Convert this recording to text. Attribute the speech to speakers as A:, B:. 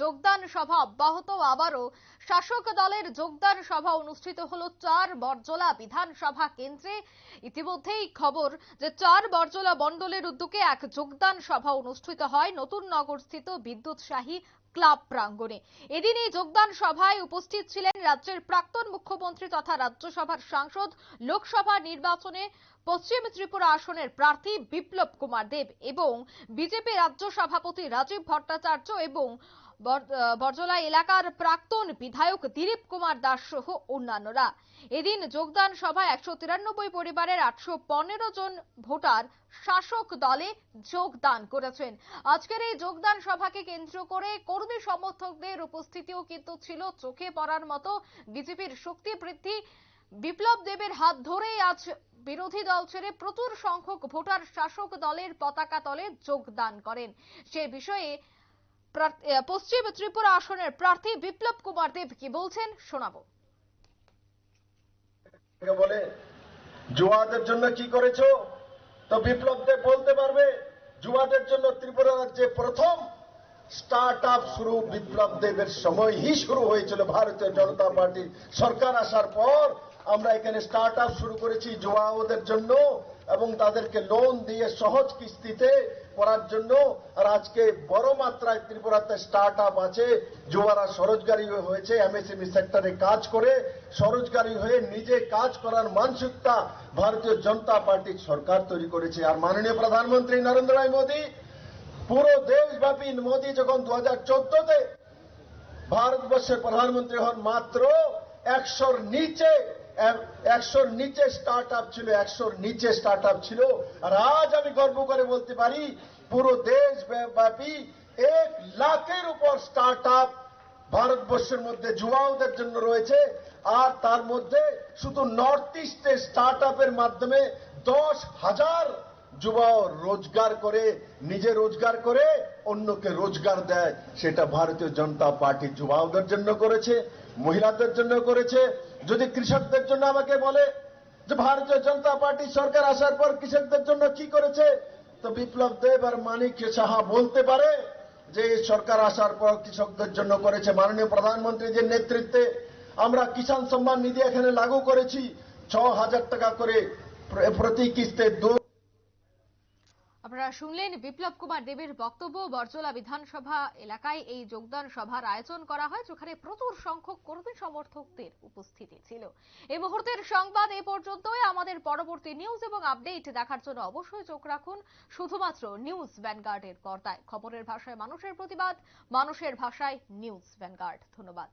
A: যোগদান সভা অব্যাহত। আবারও শাসক দলের যোগদান সভা অনুষ্ঠিত হলো চার বরজলা বিধানসভা কেন্দ্রে। ইতিমধ্যেই খবর যে চার বরজলা মণ্ডলের উদ্যোগে এক যোগদান সভা অনুষ্ঠিত হয় নতুন নগরস্থিত বিদ্যুৎসাহী ক্লাব প্রাঙ্গণে। এদিন এই যোগদান সভায় উপস্থিত ছিলেন রাজ্যের প্রাক্তন মুখ্যমন্ত্রী তথা রাজ্যসভার সাংসদ, লোকসভা নির্বাচনে পশ্চিম ত্রিপুরা আসনের প্রার্থী বিপ্লব কুমার দেব এবং বিজেপি রাজ্য সভাপতি রাজীব ভট্টাচার্য এবং বরজলা এলাকার প্রাক্তন বিধায়ক দিলীপ কুমার দাস সহ অন্যান্যরা। এদিন যোগদান সভায় একশো তিরানব্বই পরিবারের আটশো পনেরো জন ভোটার শাসক দলে যোগদান করেছেন। আজকের এই যোগদান সভাকে কেন্দ্র করে কর্মী সমর্থকদের উপস্থিতিও কিন্তু ছিল। চোখে পড়ার মতো বিজেপির শক্তি বৃদ্ধি, বিপ্লব দেবের হাত ধরেই আজ বিরোধী দল ছেড়ে প্রচুর সংখ্যক ভোটার শাসক দলের পতাকা তলে যোগদান করেন। সে বিষয়ে পশ্চিম ত্রিপুরা আসনের প্রার্থী বিপ্লব কুমার দেব কি বলছেন
B: বলে, জুয়াদের জন্য কি করেছ? তো বিপ্লব দেব বলতে পারবে জন্য ত্রিপুরা রাজ্যে প্রথম স্টার্ট আপ শুরু বিপ্লব দেবের সময়ই শুরু হয়েছিল ভারতীয় জনতা পার্টি সরকার আসার পর আমরা এখানে স্টার্ট আপ শুরু করেছি জুয়াওদের জন্য। এবং তাদেরকে লোন দিয়ে সহজ কিস্তিতে করার জন্য আর আজকে বড় মাত্রায় ত্রিপুরাতে স্টার্ট আপ আছে। যুবারা স্বরোজগারী হয়েছে এমএসএমই সেক্টরে কাজ করে, স্বরোজগারী হয়ে নিজে কাজ করার মানসিকতা ভারতীয় জনতা পার্টির সরকার তৈরি করেছে। আর মাননীয় প্রধানমন্ত্রী নরেন্দ্র ভাই মোদী, পুরো দেশব্যাপী মোদী যখন দু হাজার চোদ্দতে ভারতবর্ষের প্রধানমন্ত্রী হন, মাত্র একশোর নিচে একশোর নিচে স্টার্ট ছিল, একশোর নিচে স্টার্ট ছিল। আর আজ আমি গর্ব করে বলতে পারি, পুরো এক লাখের উপর স্টার্ট ভারতবর্ষের মধ্যে যুবাওদের জন্য রয়েছে। আর তার মধ্যে শুধু নর্থ ইস্টে স্টার্ট আপের মাধ্যমে দশ হাজার যুবাও রোজগার করে, নিজে রোজগার করে, অন্যকে রোজগার দেয়। সেটা ভারতীয় জনতা পার্টি যুবাওদের জন্য করেছে, মহিলাদের জন্য করেছে। যদি কৃষকদের জন্য আমাকে বলে যে ভারতীয় জনতা পার্টি সরকার আসার পর কৃষকদের জন্য কি করেছে, তো বিপ্লব দেব আর মানিক সাহা বলতে পারে যে সরকার আসার পর কৃষকদের জন্য করেছে। মাননীয় প্রধানমন্ত্রীর নেতৃত্বে আমরা কিষাণ সম্মান নিধি এখানে লাগু করেছি। ছ হাজার টাকা করে প্রতি কিস্তে দু
A: আপনারা শুনলেন বিপ্লব কুমার দেবের বক্তব্য। বরজলা বিধানসভা এলাকায় এই যোগদান সভার আয়োজন করা হয়, যেখানে প্রচুর সংখ্যক কর্মী সমর্থকদের উপস্থিতি ছিল। এই মুহূর্তের সংবাদ এ পর্যন্তই। আমাদের পরবর্তী নিউজ এবং আপডেট দেখার জন্য অবশ্যই চোখ রাখুন। শুধুমাত্র নিউজ ভ্যানগার্ডের পর্দায় খবরের ভাষায় মানুষের প্রতিবাদ, মানুষের ভাষায় নিউজ ভ্যানগার্ড ধন্যবাদ।